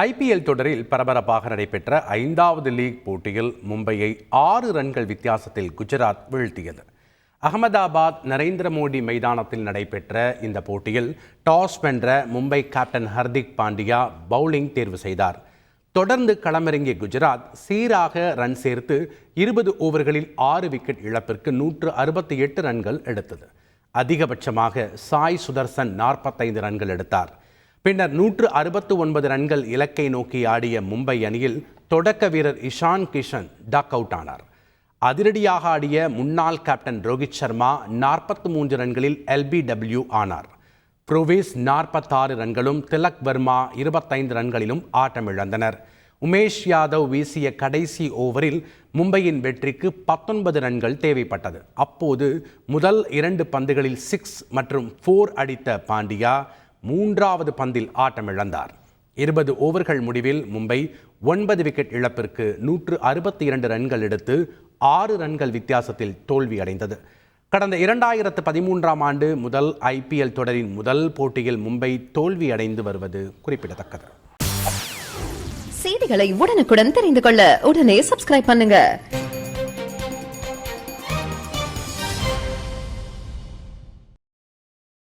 IPL தொடரில் பரபரப்பாக நடைபெற்ற ஐந்தாவது லீக் போட்டியில் மும்பையை ஆறு ரன்கள் வித்தியாசத்தில் குஜராத் வீழ்த்தியது. அகமதாபாத் நரேந்திர மோடி மைதானத்தில் நடைபெற்ற இந்த போட்டியில் டாஸ் வென்ற மும்பை கேப்டன் ஹர்திக் பாண்டியா பவுலிங் தேர்வு செய்தார். தொடர்ந்து களமிறங்கிய குஜராத் சீராக ரன் சேர்த்து இருபது ஓவர்களில் ஆறு விக்கெட் இழப்பிற்கு நூற்று அறுபத்தி எட்டு ரன்கள் எடுத்தது. அதிகபட்சமாக சாய் சுதர்சன் நாற்பத்தைந்து ரன்கள் எடுத்தார். பின்னர் நூற்று அறுபத்து ஒன்பது ரன்கள் இலக்கை நோக்கி ஆடிய மும்பை அணியில் தொடக்க வீரர் இஷான் கிஷன் டக் அவுட் ஆனார். அதிரடியாக ஆடிய முன்னாள் கேப்டன் ரோஹித் சர்மா நாற்பத்து மூன்று ரன்களில் எல்பிடபிள்யூ ஆனார். புரோவிஸ் நாற்பத்தாறு ரன்களும் திலக் வர்மா இருபத்தைந்து ரன்களிலும் ஆட்டமிழந்தனர். உமேஷ் யாதவ் வீசிய கடைசி ஓவரில் மும்பையின் வெற்றிக்கு பத்தொன்பது ரன்கள் தேவைப்பட்டது. அப்போது முதல் இரண்டு பந்துகளில் சிக்ஸ் மற்றும் ஃபோர் அடித்த பாண்டியா மூன்றாவது பந்தில் ஆட்டமிழந்தார் இருபது ஓவர்கள் முடிவில் மும்பை ஒன்பது விக்கெட் இழப்பிற்கு நூற்று அறுபத்தி இரண்டு ரன்கள் எடுத்து ஆறு ரன்கள் வித்தியாசத்தில் தோல்வியடைந்தது கடந்த இரண்டாயிரத்து பதிமூன்றாம் ஆண்டு முதல் ஐபிஎல் தொடரின் முதல் போட்டியில் மும்பை தோல்வியடைந்து வருவது குறிப்பிடத்தக்கது. செய்திகளை உடனுக்குடன் தெரிந்து கொள்ள உடனே சப்ஸ்கிரைப் பண்ணுங்க.